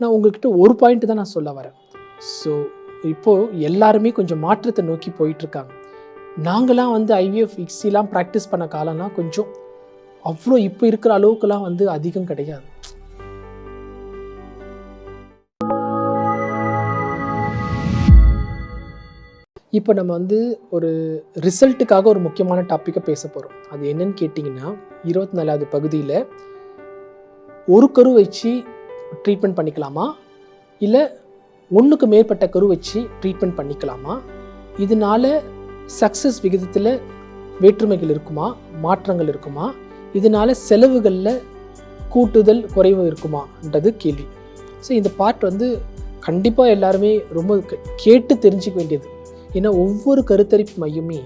நான் உங்கள்கிட்ட ஒரு பாயிண்ட் தான் நான் சொல்ல வரேன். ஸோ இப்போது எல்லாருமே கொஞ்சம் மாற்றத்தை நோக்கி போயிட்டுருக்காங்க. நாங்களாம் வந்து ஐவிஎஃப் இக்ஸிலாம் ப்ராக்டிஸ் பண்ண காலம்னா கொஞ்சம் அவ்வளோ இப்போ இருக்கிற அளவுக்குலாம் வந்து அதிகம் கிடையாது. இப்போ நம்ம வந்து ஒரு ரிசல்ட்டுக்காக ஒரு முக்கியமான டாப்பிக்கை பேச போகிறோம் அது என்னன்னு கேட்டிங்கன்னா இருபத்தி நாலாவது பகுதியில் ஒரு கரு வச்சு ட்ரீட்மெண்ட் பண்ணிக்கலாமா? இல்லை ஒன்றுக்கு மேற்பட்ட கரு வச்சு ட்ரீட்மெண்ட் பண்ணிக்கலாமா? இதனால சக்ஸஸ் விகிதத்தில் வேற்றுமைகள் இருக்குமா? மாற்றங்கள் இருக்குமா? இதனால செலவுகளில் கூட்டுதல் குறைவு இருக்குமான்றது கேள்வி. ஸோ இந்த பார்ட் வந்து கண்டிப்பாக எல்லாருமே ரொம்ப கேட்டு தெரிஞ்சுக்க வேண்டியது. ஏன்னா ஒவ்வொரு கருத்தரிப்பு மையமே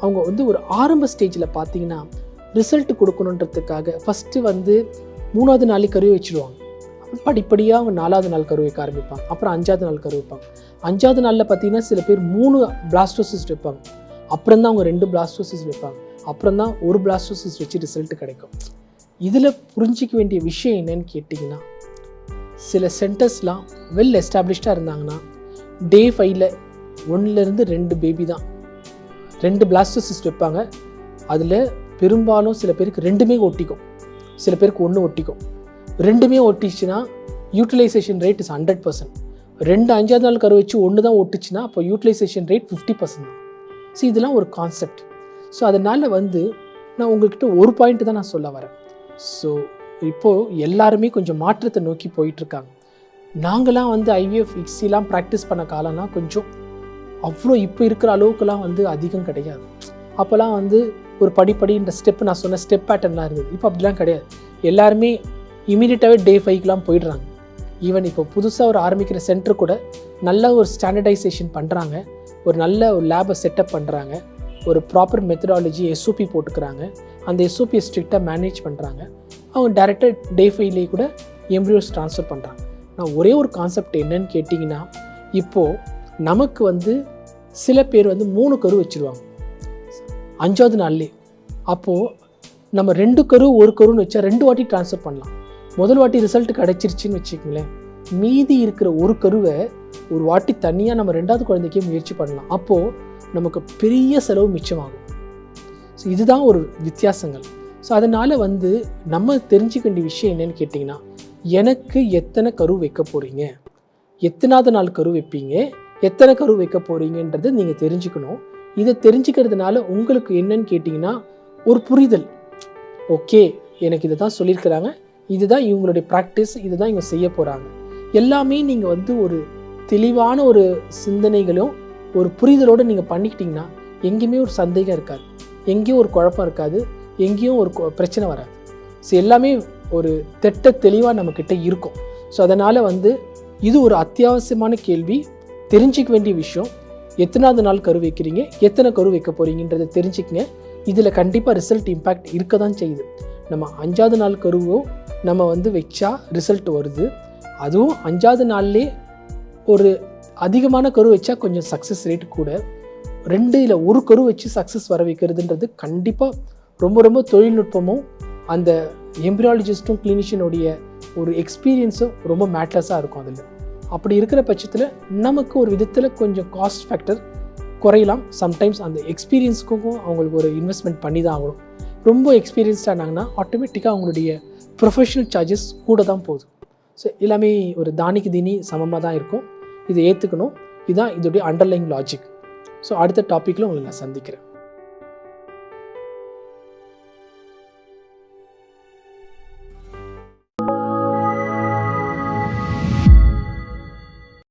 அவங்க வந்து ஒரு ஆரம்ப ஸ்டேஜில் பார்த்தீங்கன்னா ரிசல்ட் கொடுக்கணுன்றதுக்காக ஃபஸ்ட்டு வந்து மூணாவது நாளைக்கு கருவை வச்சுருவாங்க. படிப்படியாக அவங்க நாலாவது நாள் கருவிக்க ஆரம்பிப்பாங்க அப்புறம் அஞ்சாவது நாள் கருவிப்பாங்க அஞ்சாவது நாளில் பார்த்தீங்கன்னா சில பேர் மூணு பிளாஸ்டோசிஸ்ட் வைப்பாங்க. அப்புறம் தான் அவங்க ரெண்டு பிளாஸ்டோசிஸ் வைப்பாங்க. அப்புறம் தான் ஒரு பிளாஸ்டோசிஸ் வச்சு ரிசல்ட் கிடைக்கும். இதில் புரிஞ்சிக்க வேண்டிய விஷயம் என்னன்னு கேட்டிங்கன்னா சில சென்டர்ஸ்லாம் வெல் எஸ்டாப்ளிஷ்டாக இருந்தாங்கன்னா டே ஃபைவ்ல ஒன்றுலேருந்து ரெண்டு பேபி தான். ரெண்டு பிளாஸ்டோசிஸ்ட் வைப்பாங்க. அதில் பெரும்பாலும் சில பேருக்கு ரெண்டுமே ஒட்டிக்கும். சில பேருக்கு ஒன்று ஒட்டிக்கும். ரெண்டுமே ஒட்டிச்சுன்னா utilisation rate is hundred percent ரெண்டு அஞ்சாவது நாள் கரு வச்சு ஒன்று தான் ஒட்டுச்சுன்னா அப்போ யூட்டிலைசேஷன் ரேட் ஃபிஃப்டி பர்சன்ட் தான் ஸோ இதெல்லாம் ஒரு கான்செப்ட் ஸோ அதனால் வந்து நான் உங்கள்கிட்ட ஒரு பாயிண்ட் தான் நான் சொல்ல வரேன். ஸோ இப்போது எல்லாருமே கொஞ்சம் மாற்றத்தை நோக்கி போயிட்டுருக்காங்க. நாங்களாம் வந்து ஐவிஎஃப் இக்ஸிலாம் ப்ராக்டிஸ் பண்ண காலம்னா கொஞ்சம் அவ்வளோ இப்போ இருக்கிற அளவுக்குலாம் வந்து அதிகம் கிடையாது. அப்போல்லாம் வந்து ஒரு படிப்படின்ற ஸ்டெப் நான் சொன்ன ஸ்டெப் பேட்டர்ன்லாம் இருந்தது. இப்போ அப்படிலாம் கிடையாது. எல்லாருமே இமீடியட்டாகவே டே ஃபைவ்க்கெலாம் போயிடுறாங்க. ஈவன் இப்போ புதுசாக ஒரு ஆரம்பிக்கிற சென்டர் கூட நல்ல ஒரு ஸ்டாண்டர்டைசேஷன் பண்ணுறாங்க ஒரு நல்ல ஒரு லேபை செட்டப் பண்ணுறாங்க ஒரு ப்ராப்பர் மெத்தடாலஜி எஸ்ஓபி போட்டுக்கிறாங்க. அந்த எஸ்ஓபியை ஸ்ட்ரிக்டாக மேனேஜ் பண்ணுறாங்க அவங்க டேரெக்டாக டே ஃபைவ்லேயே கூட எம்ப்ரியோஸ் ட்ரான்ஸ்ஃபர் பண்ணுறாங்க நான் ஒரே ஒரு கான்செப்ட் என்னன்னு கேட்டிங்கன்னா இப்போது நமக்கு வந்து சில பேர் வந்து மூணு கரு வச்சுருவாங்க. அஞ்சாவது நாள்லேயே. அப்போது நம்ம ரெண்டு கரு ஒரு கருன்னு வச்சா ரெண்டு வாட்டி ட்ரான்ஸ்ஃபர் பண்ணலாம். முதல் வாட்டி ரிசல்ட் கிடச்சிருச்சின்னு வச்சுக்கோங்களேன். மீதி இருக்கிற ஒரு கருவை ஒரு வாட்டி தனியாக நம்ம ரெண்டாவது குழந்தைக்கே முயற்சி பண்ணலாம். அப்போது நமக்கு பெரிய செலவு மிச்சமாகும். ஸோ இதுதான் ஒரு வித்தியாசங்கள். ஸோ அதனால் வந்து நம்ம தெரிஞ்சுக்க வேண்டிய விஷயம் என்னன்னு கேட்டிங்கன்னா எனக்கு எத்தனை கரு வைக்க போகிறீங்க எத்தனாவது நாள் கரு வைப்பீங்க? எத்தனை கரு வைக்க போகிறீங்கன்றதை நீங்கள் தெரிஞ்சுக்கணும். இதை தெரிஞ்சுக்கிறதுனால உங்களுக்கு என்னன்னு கேட்டிங்கன்னா ஒரு புரிதல். ஓகே எனக்கு இதை தான் சொல்லியிருக்கிறாங்க. இதுதான் இவங்களுடைய ப்ராக்டிஸ் இதுதான் இவங்க செய்ய போகிறாங்க எல்லாமே நீங்கள் வந்து ஒரு தெளிவான ஒரு சிந்தனைகளும் ஒரு புரிதலோடு நீங்கள் பண்ணிக்கிட்டிங்கன்னா எங்கேயுமே ஒரு சந்தேகம் இருக்காது. எங்கேயும் ஒரு குழப்பம் இருக்காது. எங்கேயும் ஒரு கொ- பிரச்சனை வராது. ஸோ எல்லாமே ஒரு திட்ட தெளிவாக நம்மக்கிட்ட இருக்கும். ஸோ அதனால் வந்து இது ஒரு அத்தியாவசியமான கேள்வி. தெரிஞ்சிக்க வேண்டிய விஷயம். எத்தனாவது நாள் கரு வைக்கிறீங்க? எத்தனை கரு வைக்க போகிறீங்கன்றதை தெரிஞ்சுக்கங்க. இதில் கண்டிப்பாக ரிசல்ட் இம்பேக்ட் இருக்க தான் செய்யுது. நம்ம அஞ்சாவது நாள் கருவோ நம்ம வந்து வச்சா ரிசல்ட் வருது. அதுவும் அஞ்சாவது நாள்லேயே ஒரு அதிகமான கரு வச்சா கொஞ்சம் சக்ஸஸ் ரேட் கூட. ரெண்டு இல்லை ஒரு கரு வச்சு சக்ஸஸ் வர வைக்கிறதுன்றது கண்டிப்பாக ரொம்ப ரொம்ப தொழில்நுட்பமும் அந்த எம்பிரியாலஜிஸ்ட்டும் கிளினிஷியனுடைய ஒரு எக்ஸ்பீரியன்ஸும் ரொம்ப மேட்லஸாக இருக்கும் அதில். அப்படி இருக்கிற பட்சத்தில் நமக்கு ஒரு விதத்தில் கொஞ்சம் காஸ்ட் ஃபேக்டர் குறையலாம். சம்டைம்ஸ் அந்த எக்ஸ்பீரியன்ஸுக்கும் அவங்களுக்கு ஒரு இன்வெஸ்ட்மெண்ட் பண்ணி தான் ஆகணும். ரொம்ப எக்ஸ்பீரியன்ஸ்டாக ஆனாங்கன்னா ஆட்டோமேட்டிக்காக அவங்களுடைய ப்ரொஃபஷனல் சார்ஜஸ் கூட தான் போகுது. ஸோ எல்லாமே ஒரு தானிக்கு தினி சமமாக தான் இருக்கும். இதை ஏற்றுக்கணும் இதுதான் இதோடைய அண்டர்லைங் லாஜிக் ஸோ அடுத்த டாப்பிக்கில் உங்களை நான் சந்திக்கிறேன்.